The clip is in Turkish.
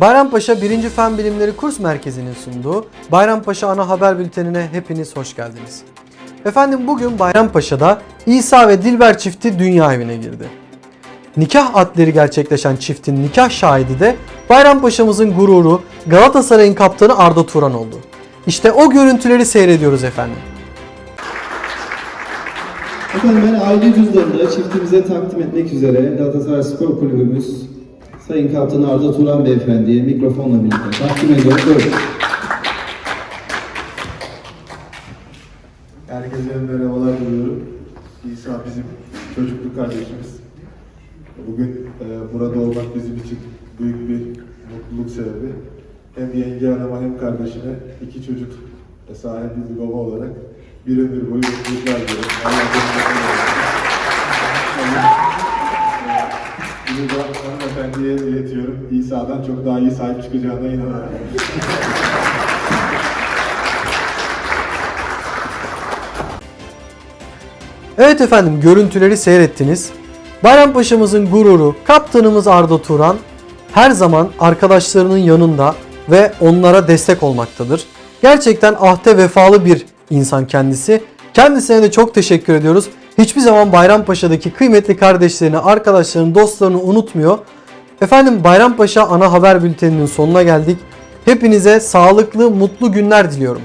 Bayrampaşa 1. Fen Bilimleri Kurs Merkezi'nin sunduğu Bayrampaşa Ana Haber Bülteni'ne hepiniz hoş geldiniz. Efendim bugün Bayrampaşa'da İsa ve Dilber çifti dünya evine girdi. Nikah adleri gerçekleşen çiftin nikah şahidi de Bayrampaşa'mızın gururu Galatasaray'ın kaptanı Arda Turan oldu. İşte o görüntüleri seyrediyoruz efendim. Efendim ben aile cüzdanını çiftimize takdim etmek üzere Galatasaray Spor Kulübümüz Sayın Kaptan Arda Turan Beyefendi'ye mikrofonla birlikte takdim. Buyurun. Herkese merhabalar diliyorum. İsa bizim çocukluk kardeşimiz. Bugün e, burada olmak bizim için büyük bir mutluluk sebebi. Hem yenge hanıma hem kardeşine iki çocuk sahibi bir baba olarak bir ömür boyu mutluluklar diliyorum. Allah canını Bunu da hanımefendiye iletiyorum. İsa'dan çok daha iyi sahip çıkacağına inanıyorum. Evet efendim görüntüleri seyrettiniz. Bayrampaşa'mızın gururu, kaptanımız Arda Turan her zaman arkadaşlarının yanında ve onlara destek olmaktadır. Gerçekten ahde vefalı bir insan kendisi. Kendisine de çok teşekkür ediyoruz. Hiçbir zaman Bayrampaşa'daki kıymetli kardeşlerini, arkadaşlarını, dostlarını unutmuyor. Efendim Bayrampaşa ana haber bülteninin sonuna geldik. Hepinize sağlıklı, mutlu günler diliyorum.